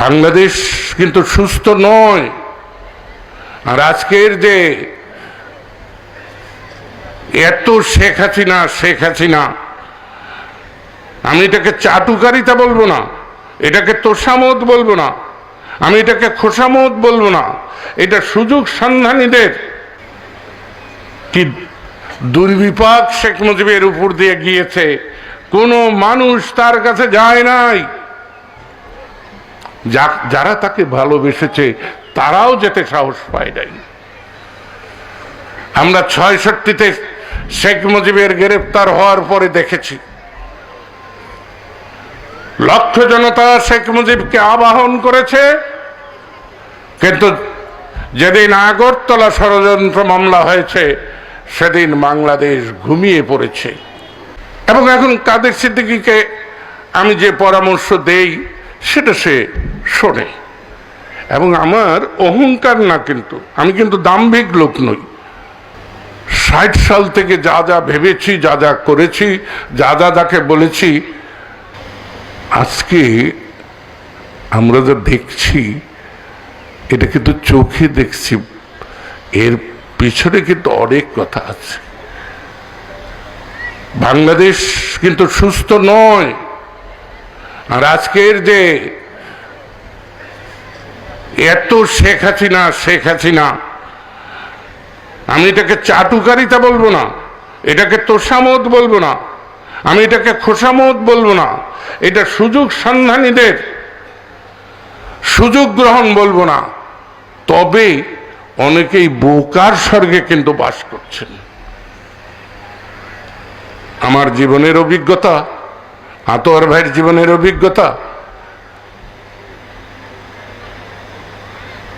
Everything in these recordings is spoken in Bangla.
বাংলাদেশ কিন্তু সুস্থ নয়। আর আজকের যে এত শেখ হাসিনা শেখ হাসিনা, আমি এটাকে চাটুকারিতা বলব না, এটাকে তোষামত বলব না, আমি এটাকে খোসামত বলব না, এটা সুযোগ সন্ধানীদের কি দুর্বিপাক শেখ মুজিবের উপর দিয়ে গিয়েছে, কোনো মানুষ তার কাছে যায় নাই। যারা তাকে ভালোবেসেছে, তারাও যেতে সাহস পায় নাই। আমরা ছয়ষট্টিতে শেখ মুজিবের গ্রেফতার হওয়ার পরে দেখেছি, লক্ষ জনতা শেখ মুজিবকে আবাহন করেছে, কিন্তু যেদিন আগরতলা ষড়যন্ত্র মামলা হয়েছে, সেদিন বাংলাদেশ ঘুমিয়ে পড়েছে। এবং এখন কাদের সিদ্দিকিকে আমি যে পরামর্শ দেই সেটা সে শোনে। এবং আমার অহংকার না কিন্তু, আমি কিন্তু দাম্ভিক লোক নই। ষাট সাল থেকে যা যা ভেবেছি, যা যা করেছি, যা যা যাকে বলেছি, আজকে আমরা যা দেখছি, এটা কিন্তু চোখে দেখছি। এর পিছনে কিন্তু অনেক কথা আছে। বাংলাদেশ কিন্তু সুস্থ নয়। আর আজকের যে এত শেখ হাসিনা শেখ হাসিনা, আমি এটাকে চাটুকারিতা বলব না, এটাকে তোষামত বলব না, আমি এটাকে খোসামত বলব না, এটা সুযোগ সন্ধানীদের সুযোগ গ্রহণ বলব না, তবে অনেকেই বোকার স্বর্গে কিন্তু বাস করছেন। আমার জীবনের অভিজ্ঞতা আতোয়ার ভাইয়ের জীবনের অভিজ্ঞতা।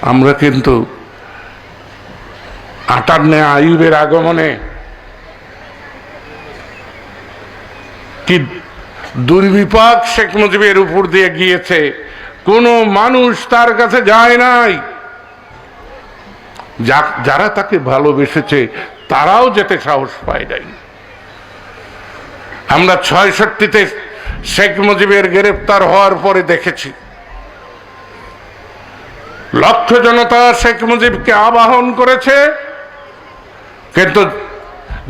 আমরা কিন্তু আটান্নে আয়ুবের আগমনে কি দুর্বিপাক শেখ মুজিবের উপর দিয়ে গিয়েছে, কোনো মানুষ তার কাছে যায় নাই। যারা তাকে ভালোবেসেছে, তারাও যেতে সাহস পায় নাই। আমরা ছয়ষট্টিতে শেখ মুজিবের গ্রেপ্তার হওয়ার পরে দেখেছি। লক্ষ জনতা শেখ মুজিবকে আবাহন করেছে, কিন্তু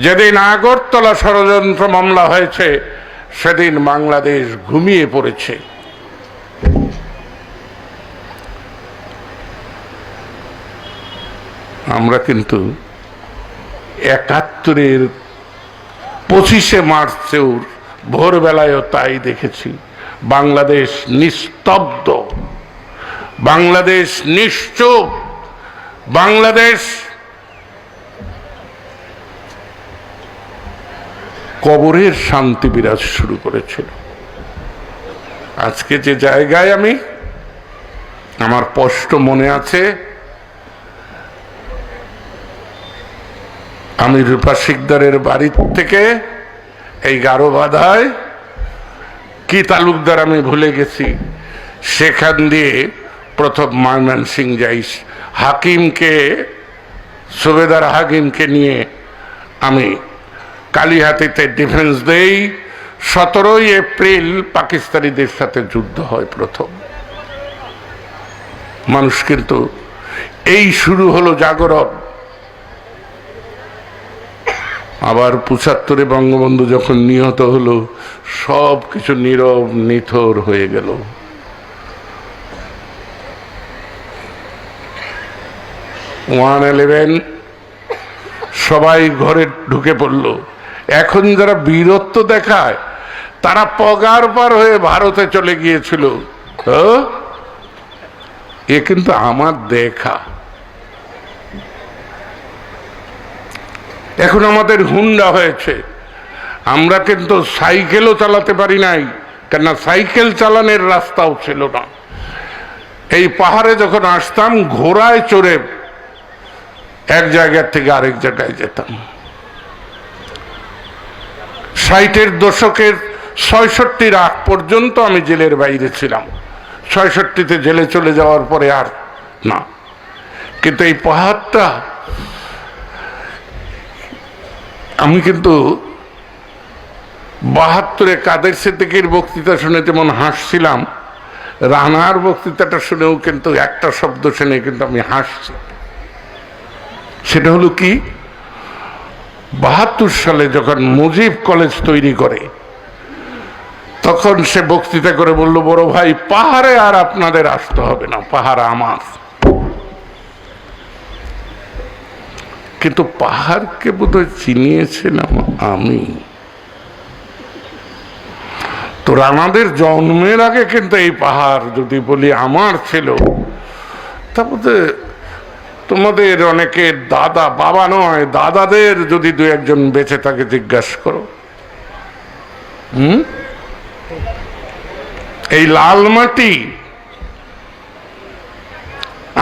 যেদিন আগরতলা ষড়যন্ত্র মামলা হয়েছে, সেদিন বাংলাদেশ ঘুমিয়ে পড়েছে। আমরা কিন্তু একাত্তরের পঁচিশে মার্চেও ভোরবেলায়ও তাই দেখেছি। বাংলাদেশ নিস্তব্ধ। বাংলাদেশ নিশ্চুপ। বাংলাদেশ কবরের শান্তি বিরাজ শুরু করেছিল। আজকে যে জায়গায় আমি, আমার স্পষ্ট মনে আছে, আমি রূপা শিকদারের বাড়ি থেকে এই গারো বাধায় কি তালুকদার আমি ভুলে গেছি। সেখান দিয়ে প্রথম ময়মন সিং যাইস হাকিমকে, সুবেদার হাকিমকে নিয়ে আমি কালীহাতিতে ডিফেন্স দেই। সতেরোই এপ্রিল পাকিস্তানিদের সাথে যুদ্ধ হয় প্রথম। মানুষ কিন্তু, এই শুরু হলো জাগরণ। আবার পঁচাত্তরে বঙ্গবন্ধু যখন নিহত হলো, সব কিছু নীরব, নিথর হয়ে গেল। ওয়ান ইলেভেন, সবাই ঘরে ঢুকে পড়ল। এখন যারা বীরত্ব দেখায়, তারা পগার পার হয়ে ভারতে চলে গিয়েছিল। তো এ কিন্তু আমার দেখা। এখন আমাদের হুন্ডা হয়েছে। আমরা কিন্তু সাইকেলও চালাতে পারি নাই, কেননা সাইকেল চালানোর রাস্তাও ছিল না। এই পাহাড়ে যখন আসতাম, ঘোড়ায় চড়ে এক জায়গার থেকে আরেক জায়গায় যেতাম। ষাটের দশকের ছয়ষট্টির আগ পর্যন্ত আমি জেলের বাইরে ছিলাম। ছয়ষট্টিতে জেলে চলে যাওয়ার পরে আর না। কিন্তু এই পাহাড়টা আমি কিন্তু বাহাত্তরে কাদের সিদ্দিকির বক্তৃতা শুনে যেমন হাসছিলাম, রানার বক্তৃতাটা শুনেও কিন্তু একটা শব্দ শুনে কিন্তু আমি হাসছি। সেটা হলো কি, বাহাত্তর সালে যখন মুজিব কলেজ তৈরি করে, তখন সে বক্তৃতা করে বলল, বড় ভাই, পাহাড়ে আর আপনাদের আসতে হবে না, পাহাড় আমার। কিন্তু পাহাড়কে বোধহয় চিনিয়েছিলাম আমি তো রানাদের জন্মের আগে কিন্তু এই পাহাড় যদি বলি আমার ছিল তারপরে তোমাদের অনেকে দাদা, বাবা নয়, দাদাদের যদি দু একজন বেঁচে থাকে জিজ্ঞাসা করো। হুম? এই লাল মাটি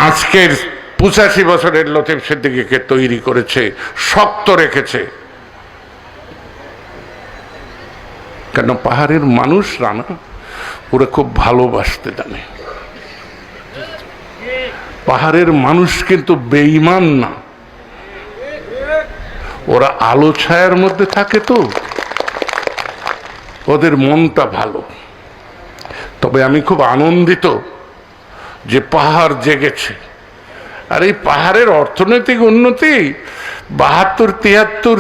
আজকের পঁচাশি বছরের লতিফ সিদ্দিকিকে তৈরি করেছে, শক্ত রেখেছে। কেন পাহাড়ের মানুষ রানা, ওরা খুব ভালোবাসতে জানে। পাহাড়ের মানুষ কিন্তু বেইমান না। ওরা আলো ছায়ার মধ্যে থাকে তো। ওদের মনটা ভালো। তবে আমি খুব আনন্দিত যে পাহাড় জেগেছে। আর এই পাহাড়ের অর্থনৈতিক উন্নতি, বাহাত্তর তিয়াত্তর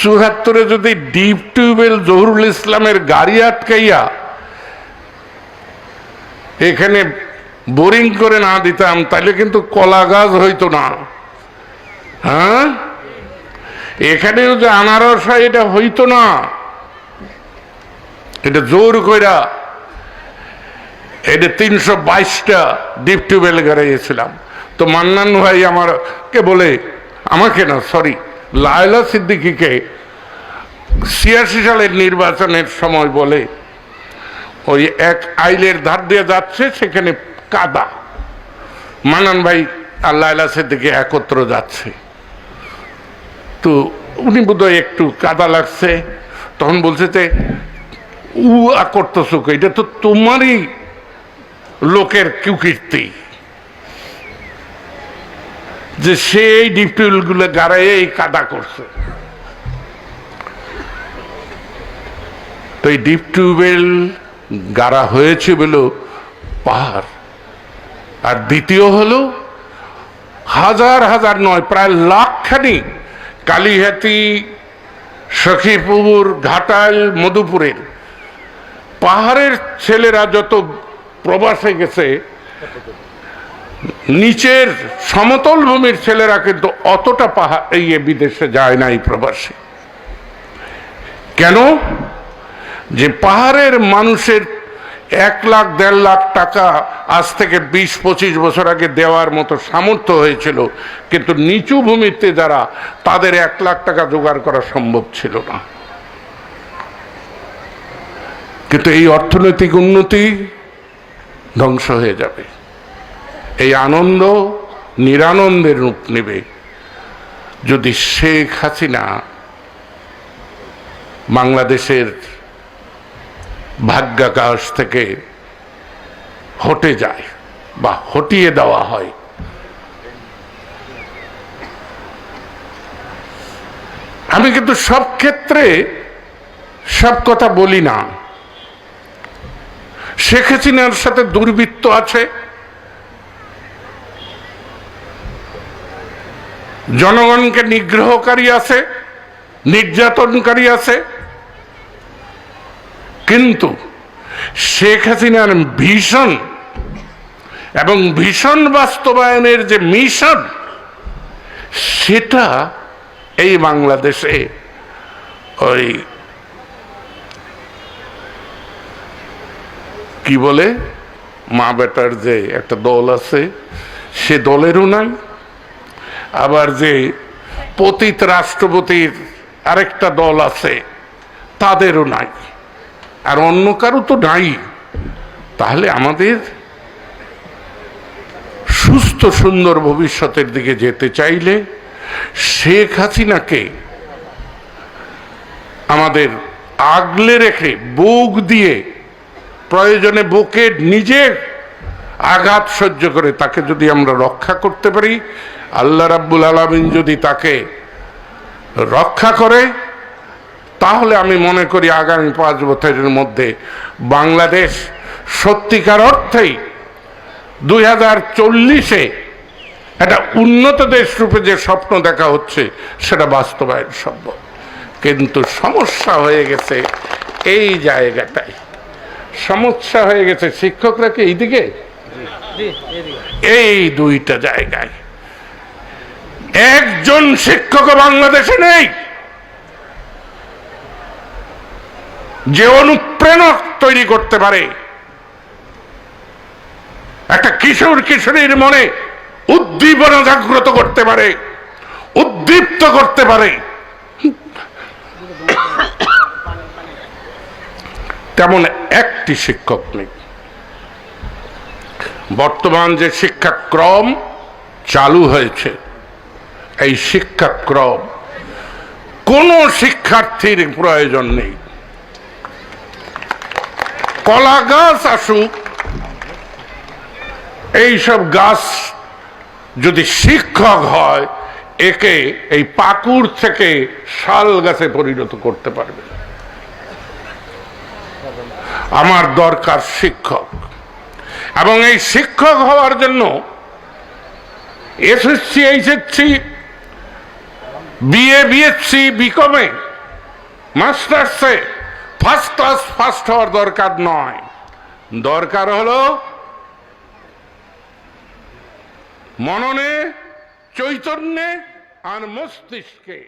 চুয়াত্তরে যদি ডিপ টিউবওয়েল জহুরুল ইসলামের গাড়ি আটকাইয়া এখানে বোরিং করে না দিতাম তাহলে কিন্তু কলা গাছ হইতো না। হ্যাঁ? এখানেও যে আনারস হয়, এটা হইতো না। এটা জোর কইরা এটা তিনশো বাইশটা ডিপ টিউবওয়েল গাড়িয়েছিলাম তো মান্নান ভাই আমার কে বলে, আমাকে না সরি লায়লা সিদ্দিকিকে ছিয়াশি সালের নির্বাচনের সময় বলে, ওই এক আইলের ধার দিয়ে যাচ্ছে, সেখানে কাদা। মানান ভাই আর লায়লা সিদ্দিকি একত্র যাচ্ছে। তো উনি বোধহয় একটু কাদা লাগছে। তখন বলছে যে উ আ করতেছো এটা তো তোমারই লোকের কুকীর্তি। যে সেই ডিপটিউলগুলো গাড়াই এই কাদা করছে। তো এই ডিপ টিউবওয়েল গাড়া হয়েছে বলে পাহাড়। আর দ্বিতীয় হলো, হাজার হাজার নয়, প্রায় লাখখানি কালীহাতি সখীপুর, ঘাটাল, মধুপুরের পাহাড়ের ছেলেরা যত প্রবাসে গেছে নিচের সমতল ভূমির ছেলেরা কিন্তু অতটা পাহাড় এই বিদেশে যায় না এই প্রবাসে। কেন? যে পাহাড়ের মানুষের এক লাখ, দেড় লাখ টাকা আজ থেকে বিশ, পঁচিশ বছর আগে দেওয়ার মতো সামর্থ্য হয়েছিল, কিন্তু নিচু ভূমিতে যারা, তাদের এক লাখ টাকা জোগাড় করা সম্ভব ছিল না। কিন্তু এই অর্থনৈতিক উন্নতি ধ্বংস হয়ে যাবে। এই আনন্দ নিরানন্দের রূপ নেবে। যদি শেখ হাসিনা বাংলাদেশের ভাগ্যাকাশ থেকে হটে যায় বা হটিয়ে দেওয়া হয়, আমি কিন্তু সব ক্ষেত্রে সব কথা বলি না। শেখ হাসিনার সাথে দুর্বৃত্ত আছে। জনগণকে নিগ্রহকারী আছে, নির্যাতনকারী আছে। কিন্তু শেখ হাসিনার ভীষণ এবং ভীষণ বাস্তবায়নের যে মিশন, সেটা এই বাংলাদেশে ওই কি বলে, মা বেটার যে একটা দল আছে, সে দলেরও নাই। আবার যে পতিত রাষ্ট্রপতির আরেকটা দল আছে, তাদেরও নাই। আর অন্য কারও তো নাই। তাহলে আমাদের সুস্থ, সুন্দর ভবিষ্যতের দিকে যেতে চাইলে শেখ হাসিনাকে আমাদের আগলে রেখে, বুক দিয়ে, প্রয়োজনে বুকে নিজের আঘাত সহ্য করে তাকে যদি আমরা রক্ষা করতে পারি আল্লাহ রাব্বুল আলমিন যদি তাকে রক্ষা করে তাহলে আমি মনে করি আগামী পাঁচ বছরের মধ্যে বাংলাদেশ সত্যিকার অর্থেই দুই হাজার চল্লিশে একটা উন্নত দেশ রূপে যে স্বপ্ন দেখা হচ্ছে সেটা বাস্তবায়ন সম্ভব। কিন্তু সমস্যা হয়ে গেছে এই জায়গাটায়। সমস্যা হয়ে গেছে শিক্ষকরা কি এইদিকে? এই দুইটা জায়গায়। একজন শিক্ষক বাংলাদেশে নেই। যে অনুপ্রেরণা তৈরি করতে পারে। একটা কিশোর কিশোরীর মনে উদ্দীপনা জাগ্রত করতে পারে, উদ্দীপ্ত করতে পারে। তেমন একটি শিক্ষক নেই। বর্তমান যে শিক্ষাক্রম চালু হয়েছে এই শিক্ষাক্রম। কোনো শিক্ষার্থীর প্রয়োজন নেই। কলা গাছ আসুক, এইসব গাছ যদি শিক্ষক হয়, একে এই পাকুর থেকে শাল গাছে পরিণত করতে পারবে। আমার দরকার শিক্ষক। এবং এই শিক্ষক হওয়ার জন্য এসএসসি, এইচএসসি বিএ বিএসসি বিকমে মাস্টার্সে ফার্স্ট ক্লাস ফার্স্ট হওয়ার দরকার নয়। দরকার হলো মননে, চৈতন্যে আর মস্তিষ্কে।